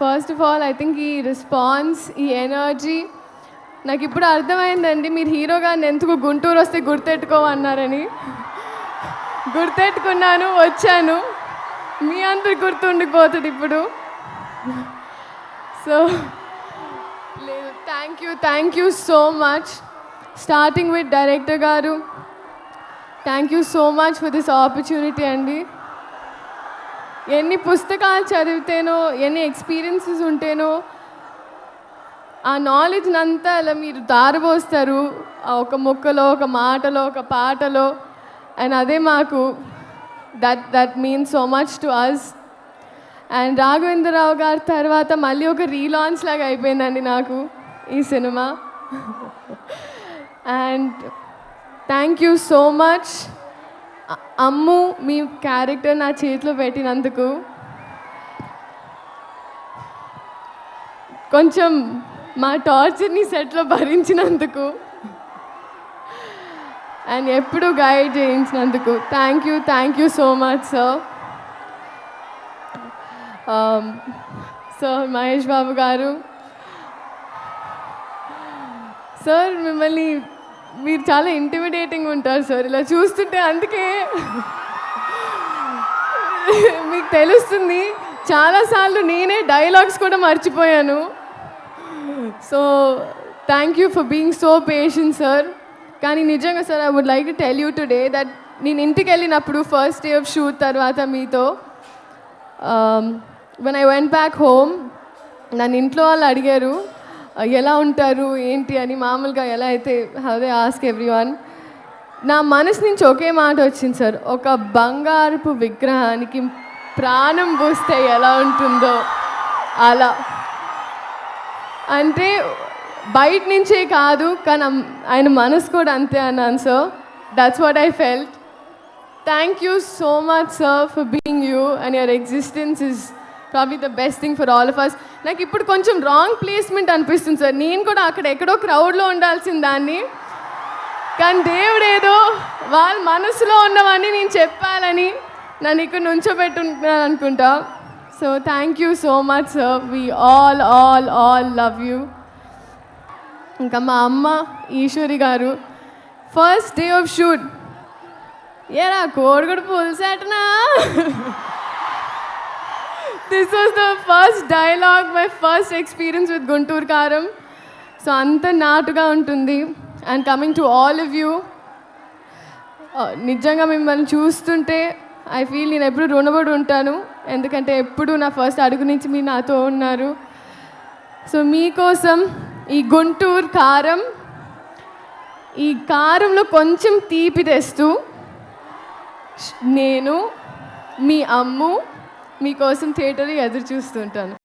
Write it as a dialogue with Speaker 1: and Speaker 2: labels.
Speaker 1: First of all I think ఈ response ఈ energy నాకు ఇప్పుడు అర్థమైందండి మీరు హీరోగా ఎందుకు గుంటూరు వస్తే గుర్తెట్టుకోమన్నారని గుర్తెట్టుకున్నాను వచ్చాను. మీ అందరు గుర్తుండిపోతుంది ఇప్పుడు. సో లేదు thank you thank you so much starting with director garu thank you so much for this opportunity అండి. ఎన్ని పుస్తకాలు చదివితేనో ఎన్ని ఎక్స్పీరియన్సెస్ ఉంటేనో ఆ నాలెడ్జ్ని అంతా అలా మీరు దారబోస్తారు. ఒక మొక్కలో ఒక మాటలో ఒక పాటలో. అండ్ అదే మాకు that that means so much to us and Raghavendra Rao గారి తర్వాత మళ్ళీ ఒక రీలాంచ్ లాగా అయిపోయిందండి నాకు ఈ cinema. And thank you so much Ammu me character నా చేతిలో పెట్టినందుకు. కొంచెం మా టార్చర్ని సెట్లో భరించినందుకు. అండ్ ఎప్పుడు guide చేయించినందుకు. Thank you thank you so much sir sir Mahesh Babu garu. Sir మిమ్మల్ని మీరు చాలా ఇంటిమిడేటింగ్ ఉంటారు సార్. ఇలా చూస్తుంటే అందుకే మీకు తెలుస్తుంది చాలాసార్లు నేనే డైలాగ్స్ కూడా మర్చిపోయాను. So thank you for being so patient sir కానీ నిజంగా sir I would like to tell you today that నేను ఇంటికి వెళ్ళినప్పుడు ఫస్ట్ డే ఆఫ్ షూట్ తర్వాత మీతో when I went back home నన్ను ఇంట్లో వాళ్ళు అడిగారు ఎలా ఉంటారు ఏంటి అని మామూలుగా ఎలా అయితే అదే ఆస్క్ ఎవ్రీ వన్ నా మనసు నుంచి ఒకే మాట వచ్చింది సార్ ఒక బంగారపు విగ్రహానికి ప్రాణం పూస్తే ఎలా ఉంటుందో అలా. అంటే బయట నుంచే కాదు కానీ ఆయన మనసు కూడా అంతే అన్నాను sir that's what I felt thank you so much sir for being you and your existence is probably the best thing for all of us నాకు ఇప్పుడు కొంచెం రాంగ్ ప్లేస్మెంట్ అనిపిస్తుంది సార్. నేను కూడా అక్కడ ఎక్కడో క్రౌడ్లో ఉండాల్సిన దాన్ని. కానీ దేవుడు ఏదో వాళ్ళ మనసులో ఉన్నవన్నీ నేను చెప్పాలని నన్ను ఇక్కడ నుంచోబెట్టున్నాను అనుకుంటా so thank you so much sir we all all all love you ఇంకా మా అమ్మ ఈశ్వరి గారు ఫస్ట్ డే ఆఫ్ షూట్ ఏరా కోడిగుడు పులిసేటనా? This was the first dialogue my first experience with Guntur Kaaram so అంత నాటుగా ఉంటుంది. And coming to all of you నిజంగా మిమ్మల్ని చూస్తుంటే ఐ ఫీల్ నేను ఎప్పుడు రుణపడి ఉంటాను. ఎందుకంటే ఎప్పుడు నా ఫస్ట్ అడుగు నుంచి మీరు నాతో ఉన్నారు. సో మీకోసం ఈ గుంటూరు కారం ఈ కారంలో కొంచెం తీపి తెస్తూ నేను మీ అమ్ము మీకోసం థియేటర్ ఎదురు చూస్తుంటాను.